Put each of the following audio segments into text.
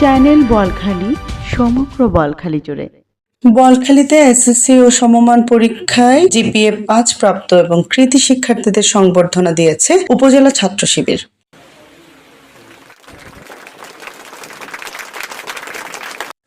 Channel Balkhali, সমগ্র বলখালি জুড়ে। বলখালীতে SSC ও সমমান পরীক্ষায় জিপিএ পাঁচ প্রাপ্ত এবং কৃতি শিক্ষার্থীদের সংবর্ধনা দিয়েছে উপজেলা ছাত্র শিবির।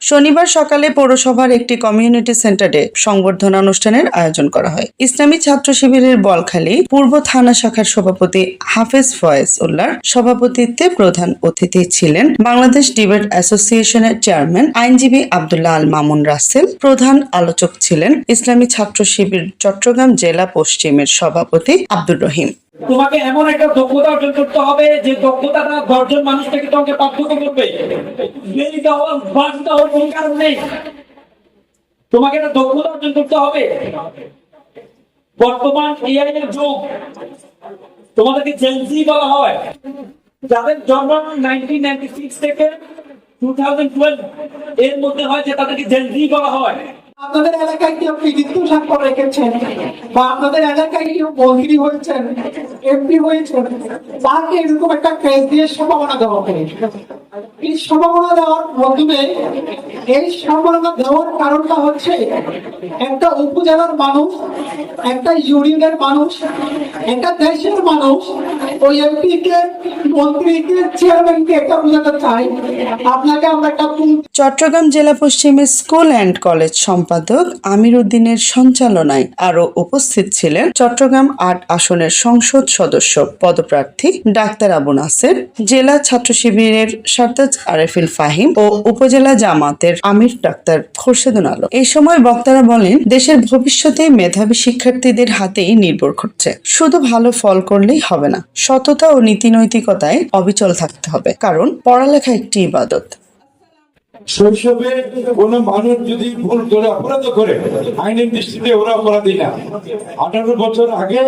শনিবার সকালে পৌরসভার একটি কমিউনিটি সেন্টারে সংবর্ধনা অনুষ্ঠানের আয়োজন করা হয়। ইসলামী ছাত্র শিবিরের বলখালী পূর্ব থানা শাখার সভাপতি হাফেজ ফয়েজ উল্লার সভাপতিত্বে প্রধান অতিথি ছিলেন বাংলাদেশ ডিবেট অ্যাসোসিয়েশনের চেয়ারম্যান আইনজীবী আবদুল্লাহ আল মামুন রাসেল। প্রধান আলোচক ছিলেন ইসলামী ছাত্র শিবির চট্টগ্রাম জেলা পশ্চিমের সভাপতি আব্দুর রহিম। তোমাকে এমন একটা দক্ষতা অর্জন করতে হবে যে দক্ষতাটা দশজন মানুষ থেকে তোমাকে পার্থক্য করবে। তোমাকে একটা দক্ষতা অর্জন করতে হবে। বর্তমান এআই এর যুগ। তোমাদেরকে জেনজি বলা হয়। যাদের জন্ম নাইনটিন নাইনটি সিক্স থেকে টু থাউজেন্ড টুয়েলভ এর মধ্যে হয়, যে তাদেরকে জেনজি বলা হয়। আপনাদের এলাকায় কেউ কৃতিত্ব স্বাক্ষর রেখেছেন? বা আপনাদের এলাকায় কেউ মন্ত্রী হয়েছেন এমপি হয়েছেন? তাকে এরকম একটা ক্রেজ দিয়ে সম্ভাবনা দেওয়া হবে। এই সম্ভাবনা দেওয়ার মাধ্যমে, এই সম্ভাবনা দেওয়ার কারণটা হচ্ছে, একটা উপজেলার মানুষ, একটা ইউনিয়নের মানুষ, একটা দেশের মানুষ, ওই এমপি কে মন্ত্রীকে চেয়ারম্যানকে একটা বোঝাতে চাই আপনাকে আমরা একটা চট্টগ্রাম জেলা পশ্চিমের স্কুল অ্যান্ড কলেজ সম্পাদক আমির উদ্দিনের সঞ্চালনায় আরও উপস্থিত ছিলেন চট্টগ্রাম আট আসনের সংসদ সদস্য, পদপ্রার্থী ডাক্তার আবু নাসের, জেলা ছাত্র শিবিরের সারতাজ আরেফিল ফাহিম ও উপজেলা জামাতের আমির ডাক্তার খোরশেদুল আলম। এই সময় বক্তারা বলেন, দেশের ভবিষ্যতে মেধাবী শিক্ষার্থীদের হাতেই নির্ভর করছে। শুধু ভালো ফল করলেই হবে না, সততা ও নীতি নৈতিকতায় অবিচল থাকতে হবে। কারণ, পড়ালেখা একটি ইবাদত। শৈশবে কোন মানুষ যদি ভুল করে, অপরাধ করে, আইনের দৃষ্টিতে ওরা অপরাধী না। আঠারো বছর আগে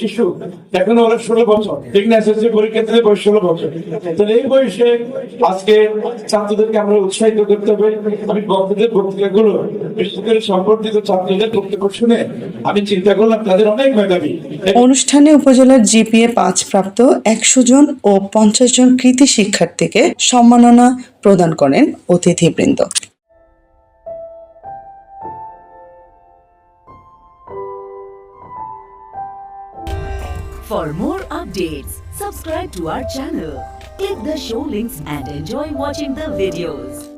শিশু, এখন ওরা ষোলো বছর। ঠিক না, এসএসসি পরীক্ষা বয়স ষোলো বছর। তাহলে এই বয়সে আজকে ছাত্রদেরকে আমরা উৎসাহিত করতে হবে। আমি বক্তাদের বক্তৃতাগুলো বিশেষ করে সম্পর্কিত ছাত্রদের বক্তব্য শুনে আমি চিন্তা করলাম, তাদের অনেক মেধাবী। অনুষ্ঠানে উপজেলার জিপিএ পাঁচ প্রাপ্ত একশো জন ও পঞ্চাশ জন কৃতি শিক্ষার্থীকে সম্মাননা প্রদান করেন অতিথিবৃন্দ For more updates, subscribe to our channel, click the show links and enjoy watching the videos.